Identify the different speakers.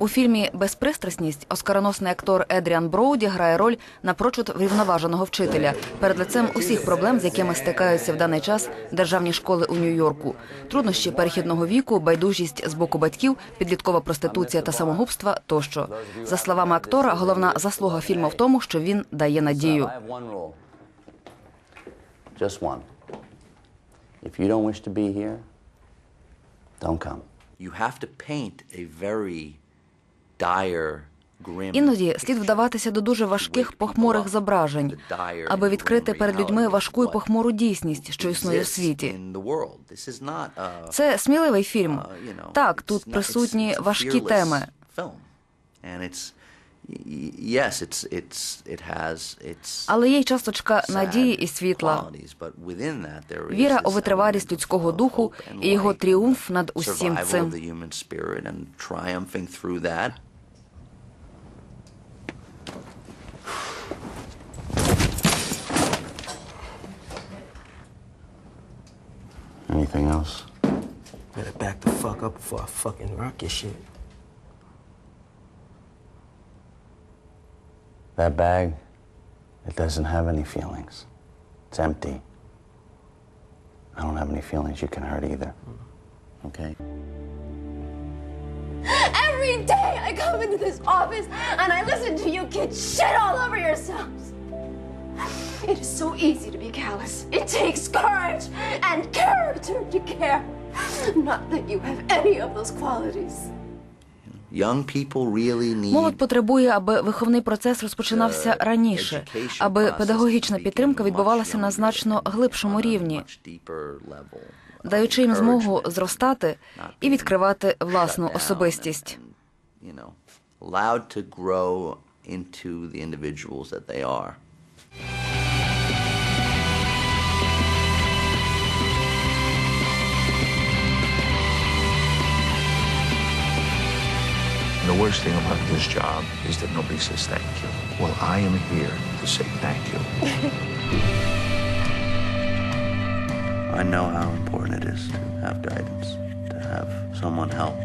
Speaker 1: У фільмі Безпристрасність оскароносний актор Едріан Броуді грає роль напрочуд врівноваженого вчителя перед лицем усіх проблем, з якими стикаються в даний час державні школи у Нью-Йорку. Труднощі перехідного віку, байдужість з боку батьків, підліткова проституція та самогубства тощо. За словами актора, головна заслуга фільму в тому, що він дає надію.
Speaker 2: If you don't wish to be here, don't come.
Speaker 3: You have to paint a very.
Speaker 1: Іноді слід вдаватися до дуже важких похмурих зображень, аби відкрити перед людьми важку і похмуру дійсність, що існує в світі. Це сміливий фільм.
Speaker 3: uh, know,
Speaker 1: Так, тут присутні важкі теми. Але є й часточка надії і світла. Віра у витривалість людського духу і його тріумф над усім цим.
Speaker 2: Anything else?
Speaker 4: Better back the fuck up before I fucking rock your shit.
Speaker 2: That bag, it doesn't have any feelings. It's empty. I don't have any feelings you can hurt either. Okay?
Speaker 5: Every day I come into this office and I listen to you kids shit all over yourselves. It is so easy to be callous. It takes courage and character to care. Not that you have any of those qualities.
Speaker 3: Young people really need
Speaker 1: Молодь потребує, аби виховний процес розпочинався раніше, аби педагогічна підтримка відбувалася на значно глибшому рівні, даючи їм змогу зростати і відкривати власну особистість.
Speaker 3: into the individuals that they are.
Speaker 6: The worst thing about this job is that nobody says thank you. Well, I am here to say thank you.
Speaker 3: I know how important it is to have guidance, to have someone help